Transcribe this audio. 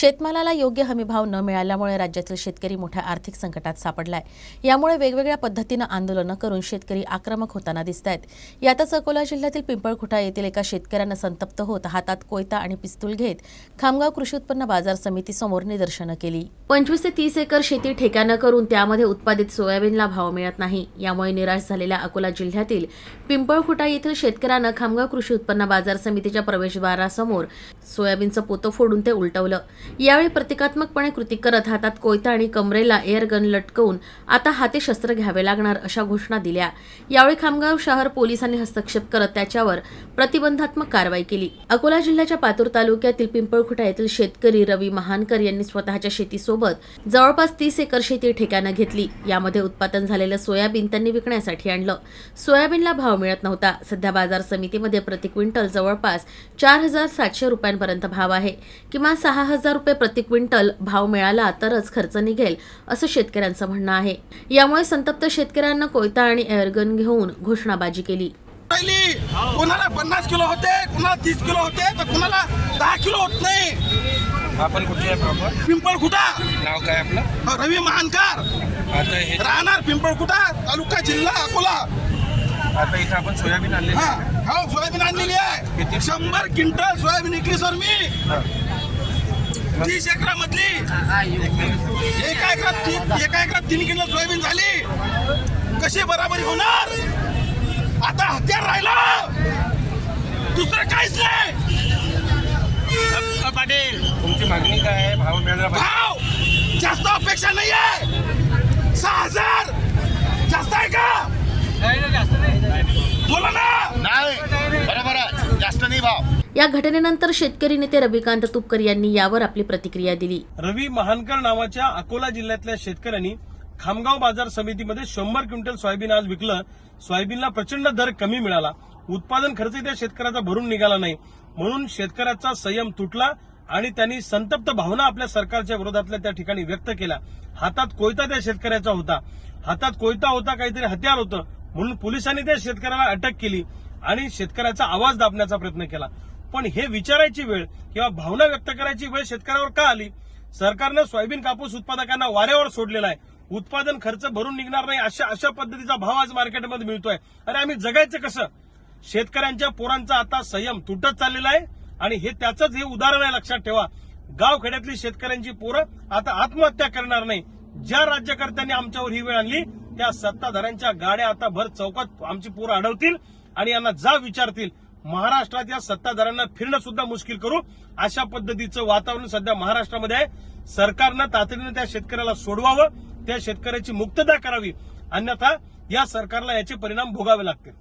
शेतमालाला योग्य हमीभाव न मिळाल्यामुळे राज्यातील शेतकरी मोठ्या आर्थिक संकटात सापडलाय. यामुळे वेगवेगळ्या पद्धतीनं आंदोलनं करून शेतकरी आक्रमक होताना दिसत आहेत यातच अकोला जिल्ह्यातील पिंपळखुटा येथील एका शेतकऱ्यानं संतप्त होत हातात कोयता आणि पिस्तूल घेत खामगाव कृषी उत्पन्न बाजार समितीसमोर निदर्शनं केली. पंचवीस ते तीस एकर शेती ठेक्यानं करून त्यामध्ये उत्पादित सोयाबीनला भाव मिळत नाही. यामुळे निराश झालेल्या अकोला जिल्ह्यातील पिंपळखुटा येथील शेतकऱ्यानं खामगाव कृषी उत्पन्न बाजार समितीच्या प्रवेशद्वारासमोर सोयाबीनचं पोतं फोडून ते उलटवलं. यावेळी प्रतिकात्मकपणे कृती करत हातात कोयता आणि कमरेला एअरगन लटकवून आता हाती शस्त्र घ्यावे लागणार अशा घोषणा दिल्या. यावेळी खामगाव शहर पोलिसांनी हस्तक्षेप करत त्याच्यावर प्रतिबंधात्मक कारवाई केली. अकोला जिल्ह्याच्या पातूर तालुक्यातील पिंपळखुटा येथील शेतकरी रवी महानकर यांनी स्वतःच्या शेतीसोबत जवळपास तीस एकर शेती ठेक्यानं घेतली. यामध्ये उत्पादन झालेलं सोयाबीन त्यांनी विकण्यासाठी आणलं. सोयाबीनला भाव मिळत नव्हता. सध्या बाजार समितीमध्ये प्रति क्विंटल जवळपास चार हजार सातशे रुपयांपर्यंत भाव आहे. किमान सहा हजार रुपये प्रति क्विंटल भाव मिळाला तरच खर्च निघेल असं शेतकऱ्यांचं म्हणणं आहे. यामुळे संतप्त शेतकऱ्यांना कोयता आणि एअरगन घेऊन घोषणाबाजी केली. राहिली कोणाला पन्नास किलो होते कोणाला तीस किलो होते तर कोणाला दहा किलो होत नाही. आपण कुठे आहे प्रॉपर? पिंपळखुटा नाव काय आपलं? रवी महानकार. आता हे राहणार पिंपळखुटा तालुका जिल्हा अकोला. आता इथं आपण सोयाबीन आणले हा. हो सोयाबीन आणलेली आहे? शंभर क्विंटल सोयाबीन विकली सर मी. तीस एकरा मधली एका एकरात एका एकरात तीन किलो सोयाबीन झाली? कशी बराबरी होणार? आता हत्यार राहिलं. दुसरं काहीच नाही. पाटील. तुमची मागणी काय आहे? भाव मिळाला भाव जास्त अपेक्षा नाही आहे सहा हजार. जास्त आहे का? बोला ना. नाही. बरोबर आहे. जास्त नाही भाव. या घटनेनंतर शेतकरी नेते रविकांत तुपकर यांनी यावर आपली प्रतिक्रिया दिली. रवी महानकर नावाच्या अकोला जिल्ह्यातल्या शेतकऱ्यांनी खामगाव बाजार समितीमध्ये शंभर क्विंटल सोयाबीन आज विकलं. सोयाबीनला प्रचंड दर कमी मिळाला. उत्पादन खर्च त्या शेतकऱ्याचा भरून निघाला नाही. म्हणून शेतकऱ्याचा संयम तुटला आणि त्यांनी संतप्त भावना आपल्या सरकारच्या विरोधातल्या त्या ठिकाणी व्यक्त केल्या. हातात कोयता त्या शेतकऱ्याचा होता. हातात कोयता होता काहीतरी हत्यार होतं. म्हणून पोलिसांनी त्या शेतकऱ्याला अटक केली आणि शेतकऱ्याचा आवाज दाबण्याचा प्रयत्न केला. पण हे विचारायची वेळ किंवा भावना व्यक्त करायची वेळ शेतकऱ्यावर का आली? सरकारनं सोयाबीन कापूस उत्पादकांना वाऱ्यावर सोडलेला आहे. उत्पादन खर्च भरून निघणार नाही अशा अशा पद्धतीचा भाव आज मार्केटमध्ये मिळतोय. अरे आम्ही जगायचं कसं? शेतकऱ्यांच्या पोरांचा आता संयम तुटत चाललेला आहे आणि हे त्याचंच हे उदाहरण आहे लक्षात ठेवा. गाव खेड्यातली शेतकऱ्यांची पोरं आता आत्महत्या करणार नाही. ज्या राज्यकर्त्यांनी आमच्यावर ही वेळ आणली त्या सत्ताधाऱ्यांच्या गाड्या आता भर चौकात आमची पोरं अडवतील आणि यांना जा विचारतील. महाराष्ट्रात या सत्ताधाऱ्यांना फिरणं सुद्धा मुश्किल करू अशा पद्धतीचं वातावरण सध्या महाराष्ट्रामध्ये आहे. सरकारनं तातडीनं त्या शेतकऱ्याला सोडवावं त्या शेतकऱ्याची मुक्तता करावी. अन्यथा या सरकारला याचे परिणाम भोगावे लागतील.